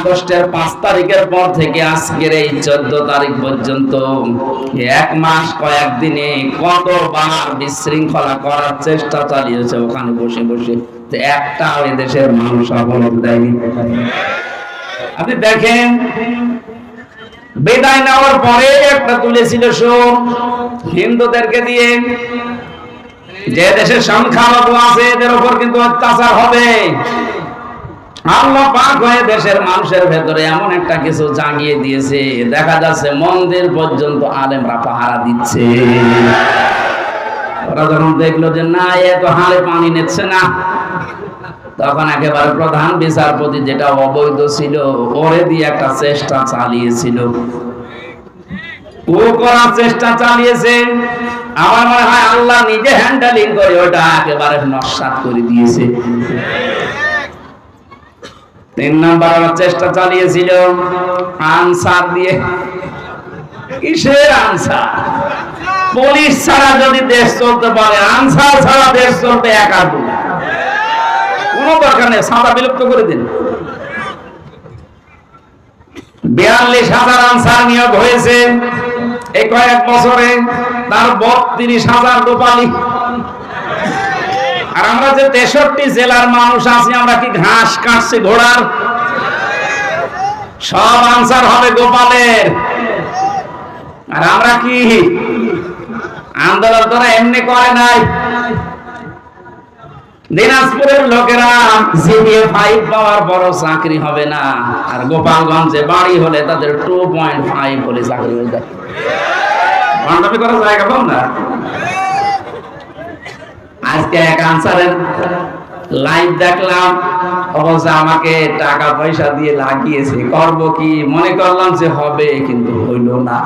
আগস্টের পাঁচ তারিখের পর থেকে আজকের এই চোদ্দ তারিখ পর্যন্ত এক মাস কয়েকদিনে কতবার বিশৃঙ্খলা করার চেষ্টা চালিয়েছে ওখানে বসে বসে। একটা ওই দেশের মানুষ অবরোধ দেয়নি। আপনি দেখেন, বিদায় নেওয়ার পরে একটা তুলেছিল শো হিন্দুদেরকে দিয়ে। যে দেশের সংখ্যালঘু আছে, এদের উপর কিন্তু অত্যাচার হবে। দেশের মানুষের ভেতরে এমন একটা কিছু জাগিয়ে দিয়েছে। দেখা যাচ্ছে মন্দির পর্যন্ত আলেমরা পাহারা দিচ্ছে। ওরা যখন দেখল যে না, এ তো পানি নিচ্ছে না, তখন একেবারে প্রধান বিচারপতি যেটা অবৈধ ছিল, ওরে দিয়ে একটা চেষ্টা চালিয়েছিল। ও করার চেষ্টা চালিয়েছে। আমার মনে হয় আল্লাহ নিজে হ্যান্ডেলিং করে ওটা একেবারে নস্বাত করে দিয়েছে। তিন নাম্বার চেষ্টা চালিয়েছিল। আনসার দিয়ে। কিসের আনসার? পুলিশ ছাড়া যদি দেশ চলতে পারে, আনসার ছাড়া দেশ চলতে একা কোনো দরকার নেই সাদা বিলুপ্ত করে দিন। বিয়াল্লিশ হাজার আনসার নিয়োগ হয়েছে। এই কয়েক বছরে তার বত্রিশ হাজার গোপালী আর আমরা যে তেষট্টি জেলার মানুষ আছি, আমরা কি ঘাস কাটছি ঘোড়ার? সব আনসার হবে গোপালের। আর আমরা কি? আন্দোলন তোরা এমনি করে নাই। দিনাজপুরের লোকেরা জিপিএ ফাইভ পাওয়ার বড় চাকরি হবে না। আর গোপালগঞ্জে বাড়ি হলে তাদের টু পয়েন্ট ফাইভ হলে চাকরি হয়ে যায়। করার জায়গা পাও না? আজকে এক আনসারের লাইভ দেখলাম। অবশ্য আমাকে টাকা পয়সা দিয়ে লাগিয়েছে। করব কি? মনে করলাম যে হবে, কিন্তু হইল না।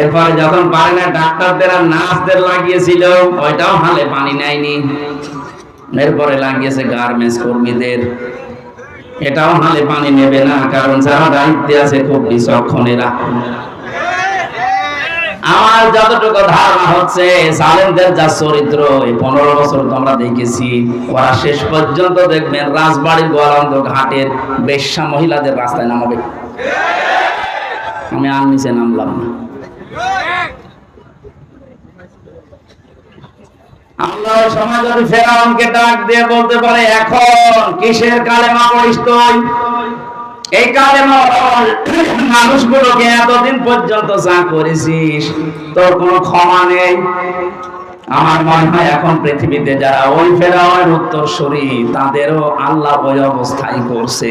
এরপরে যখন পারে না, ডাক্তারদের আর নার্সদের লাগিয়েছিল, ওইটাও হালে পানি নেয়নি। এরপরে লাগিয়েছে গার্মেন্টস কর্মীদের। এটাও হালে পানি নেবে না, কারণ যারা দায়িত্বে আছে খুব বিচক্ষণেরা। আমার যতটুকু ধারণা হচ্ছে সালেমদের যা চরিত্র, এই পনেরো বছর তো আমরা দেখেছি। ওরা শেষ পর্যন্ত দেখবেন রাজবাড়ির গোয়ালন্দ ঘাটের বেশ্যা মহিলাদের রাস্তায় নামাবে। আমি আর নিচে নামলাম না। আল্লাহ সমাজ ফেরাউনকে ডাক দিয়ে বলতে পারে, এখন কিসের কালেমা পড়িস তুই? এই কালেমা মানুষগুলোকে এতদিন পর্যন্ত যা করেছিস, তোর কোনো ক্ষমা নেই। আমার মনে হয় এখন পৃথিবীতে যারা ওই ফেরাউনের উত্তরসূরি, তাদেরও আল্লাহ ওই অবস্থায় করছে।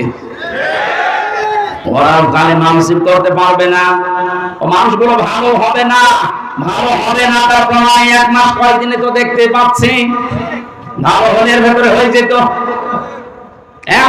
ওরাও কালে মানসিক করতে পারবে না, ও মানুষগুলো ভালো হবে না, ভালো হবে না, তার প্রমাণ এক মাস কয়েকদিনে তো দেখতে পাচ্ছি। ভালো হলের ভেতরে হয়ে যেত।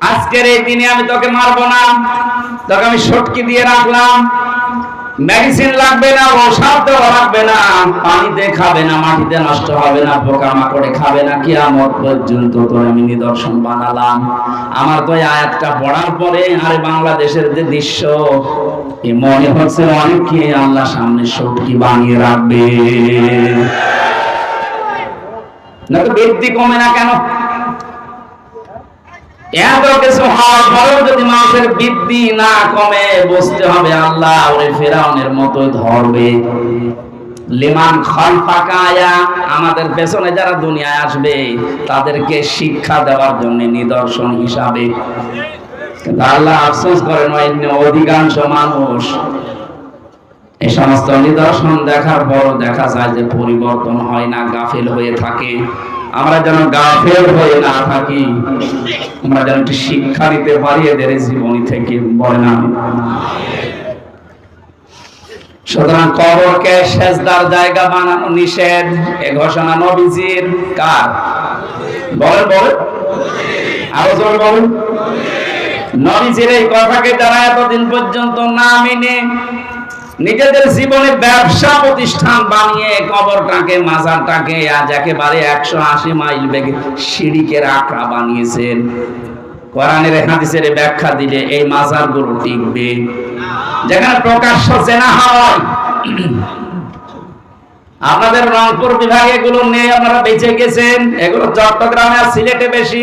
আজকের এই দিনে আমি তোকে মারবো না। তোকে আমি সটকি দিয়ে রাখলাম। মেডিসিন লাগবে না ওষুধ দেওয়া লাগবে না। পানিতে খাবে না, মাটিতে নষ্ট হবে না, পোকা মাকড়ে খাবে না। কিয়ামত পর্যন্ত তোর আমি নিদর্শন বানালাম। আমার তো আয়াতটা পড়ার পরে আরে বাংলাদেশের যে দৃশ্য এ মনে হচ্ছে অনেককে আল্লাহ সামনে সটকি বানিয়ে রাখবে। না তো বৃদ্ধি কমে না কেন? আমাদের পেছনে যারা দুনিয়ায় আসবে, তাদেরকে শিক্ষা দেওয়ার জন্য নিদর্শন হিসাবে। আল্লাহ আফসোস করেন অধিকাংশ মানুষ, এই সমস্ত নিদর্শন দেখার পর দেখা যায় যে পরিবর্তন হয় না, গাফিল হয়ে থাকে। আমরা যেন গাফেল হয়ে না থাকি। আমরা যেন একটি শিক্ষা নিতে পারি এদের জীবনী থেকে বলে না সুতরাং কবরকে জায়গা বানানো নিষেধ। এ ঘোষণা নবীজির। কার? বলে বলে আরও জোর বলুন। নবীজির এই কথাকে যারা এতদিন পর্যন্ত না মেনে নিজেদের জীবনে ব্যবসা প্রতিষ্ঠান বানিয়ে কবরটাকে মাজারটাকে আজ একেবারে একশো আশি মাইল বেগে সিঁড়িকে রাখা বানিয়েছেন। কোরআনের হাদিসের ব্যাখ্যা দিলে এই মাজারগুলো টিকবে। যেখানে প্রকাশ্য জেনা হয় আপনাদের রংপুর বিভাগে এগুলো নেই, আপনারা বেঁচে গেছেন। এগুলো চট্টগ্রামে আর সিলেটে বেশি।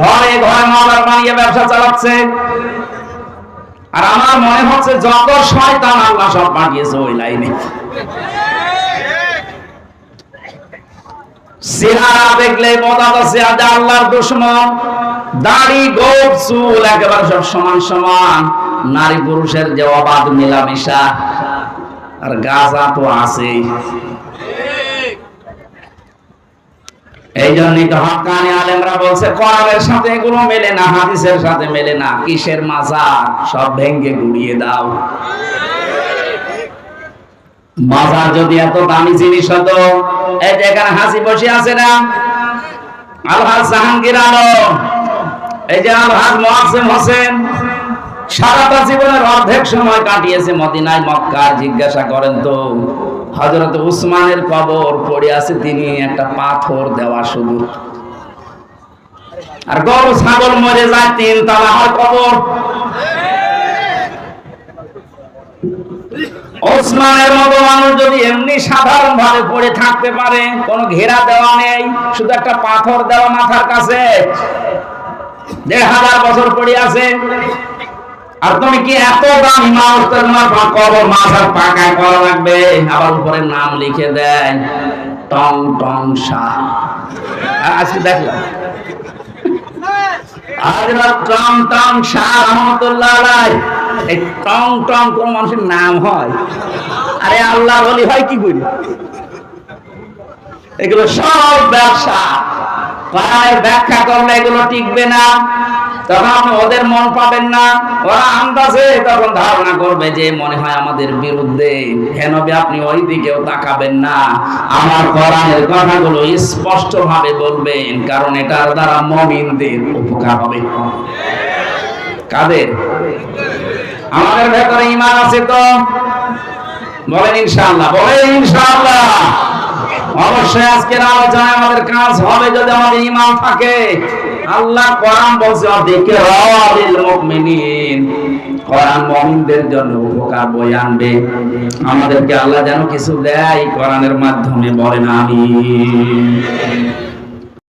ঘরে ঘরে মাজার বানিয়ে ব্যবসা চালাচ্ছে। আর আমার মনে হচ্ছে যত শয়তান আল্লাহ সব পাঠিয়েছে ওই লাইনে। চেহারা দেখলে আল্লাহর দুশ্মন। দাড়ি, গোপ, চুল একেবারে সব সমান সমান। নারী পুরুষের যে অবাধ মেলামেশা আর গাজা তো আছেই। এই জন্যই তো হকানি আলেমরা বলছে, কোরআনের সাথে এগুলো মেলে না, হাদিসের সাথে মেলে না। কিসের মাজার? সব ভেঙ্গে গুড়িয়ে দাও। মাজার যদি এত দামি জিনিস হতো, এই যে এখানে হাসি বসে আছে না? আলহাজ জাহাঙ্গীর আলম। এই যে আলহাজ মোয়াসেম হোসেন, সারাটা জীবনের অর্ধেক সময় কাটিয়েছে মদিনায় মক্কার জিজ্ঞাসা করেন তো হজরত উসমানের কবর পড়ে আছে তিনি একটা পাথর দেওয়া শুধু। আর গরু, ছাগল মরে যায়, তিন তালা হয় কবর। ওসমানের মতো মানুষ যদি এমনি সাধারণ ভাবে পড়ে থাকতে পারে, কোনো ঘেরা দেওয়া নেই, শুধু একটা পাথর দেওয়া মাথার কাছে। দেড় হাজার বছর পড়ে আছে। আর তুমি কি এত তোমার কবর পাকায় করা লাগবে? আবার উপরে নাম লিখে দেয়, টং টং শাহ। আজকে দেখলাম। আজ টং মানুষের নাম হয়? আরে আল্লাহ বলি হয় কি করি এগুলো সব ব্যবসা। ব্যাখ্যা করলে এগুলো টিকবে না। তখন ওদের মন পাবেন না, ওরা আন্দাজে তখন ধারণা করবে যে মনে হয় আমাদের বিরুদ্ধে। কেন আপনি ওই দিকেও তাকাবেন না। আমার কোরআনের কথাগুলো স্পষ্ট ভাবে বলবেন, কারণ এটার দ্বারা মমিনদের উপকার হবে। কাদের? আমাদের ভেতরে ইমান আছে তো? বলেন ইনশাআল্লাহ বলেন ইনশাআল্লাহ। অবশ্যই আজকের আলোচনায় আমাদের কাজ হবে যদি আমাদের ইমান থাকে। আল্লাহ কোরআন বলছে, অধিকে রালিল মুমিনিন। কোরআন মুমিনদের জন্য উপকার বই আনবে। আমাদেরকে আল্লাহ যেন কিছু দেয় কোরআনের মাধ্যমে বলেন, আমিন।